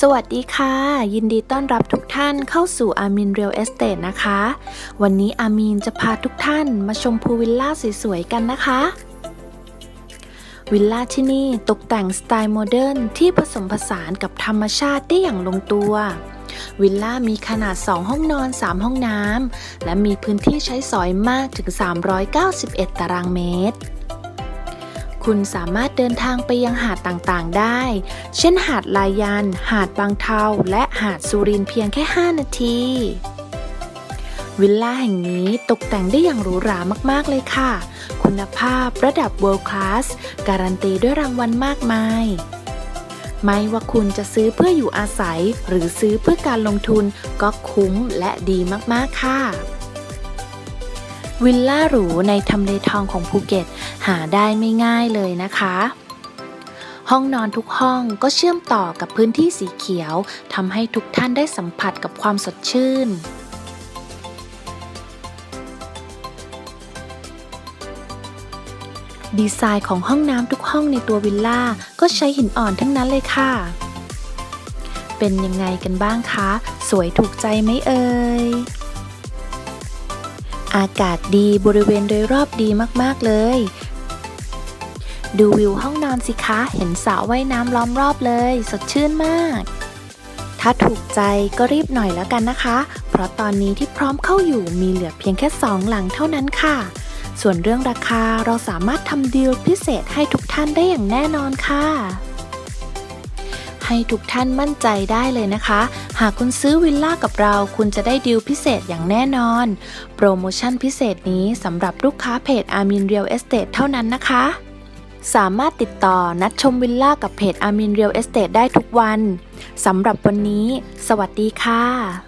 สวัสดีค่ะ ยินดีต้อนรับทุกท่านเข้าสู่อามินเรียลเอสเต e นะคะ วันนี้อามีนจะพาทุกท่านมาชมพูลวิลล่าสวยๆกันนะคะ วิลล่าที่นี่ตกแต่งสไตล์โมเดิร์นที่ผสมผสานกับธรรมชาติได้อย่างลงตัว วิลล่ามีขนาด 2 ห้องนอน 3 ห้องน้ำและมีพื้นที่ใช้สอยมากถึง 391 ตารางเมตร คุณสามารถเดินทางไปยังหาดต่างๆได้ เช่นหาดลายัน หาดบางเทา และหาดสุรินเพียงแค่ 5 นาที วิลล่าแห่งนี้ตกแต่งได้อย่างหรูหรามากๆเลยค่ะ คุณภาพระดับ World Class การันตีด้วยรางวัลมากมายไม่ว่าคุณจะซื้อเพื่ออยู่อาศัย หรือซื้อเพื่อการลงทุนก็คุ้มและดีมาก ๆ ค่ะ วิลล่าหรูในทำเลทองของภูเก็ต หาได้ไม่ง่ายเลยนะคะ ห้องนอนทุกห้องก็เชื่อมต่อกับพื้นที่สีเขียวทำให้ทุกท่านได้สัมผัสกับความสดชื่นดีไซน์ของห้องน้ำทุกห้องในตัววิลล่าก็ใช้หินอ่อนทั้งนั้นเลยค่ะ เป็นยังไงกันบ้างคะ สวยถูกใจไหมเอ่ย อากาศดีบริเวณโดยรอบดีมากๆเลย ดูวิวห้องนอนสิคะ เห็นสระว่ายน้ำล้อมรอบเลย สดชื่นมาก ถ้าถูกใจก็รีบหน่อยแล้วกันนะคะ เพราะตอนนี้ที่พร้อมเข้าอยู่มีเหลือเพียงแค่สองหลังเท่านั้นค่ะ ส่วนเรื่องราคาเราสามารถทำดีลพิเศษให้ทุกท่านได้อย่างแน่นอนค่ะ ให้ทุกท่านมั่นใจได้เลยนะคะ หากคุณซื้อวิลล่ากับเรา คุณจะได้ดีลพิเศษอย่างแน่นอน โปรโมชั่นพิเศษนี้สำหรับลูกค้าเพจอามินเรียลเอสเต e เท่านั้นนะคะสามารถติดต่อนัดชมวิลล่ากับเพจอามินเรียลเอสเต e ได้ทุกวัน สำหรับวันนี้ สวัสดีค่ะ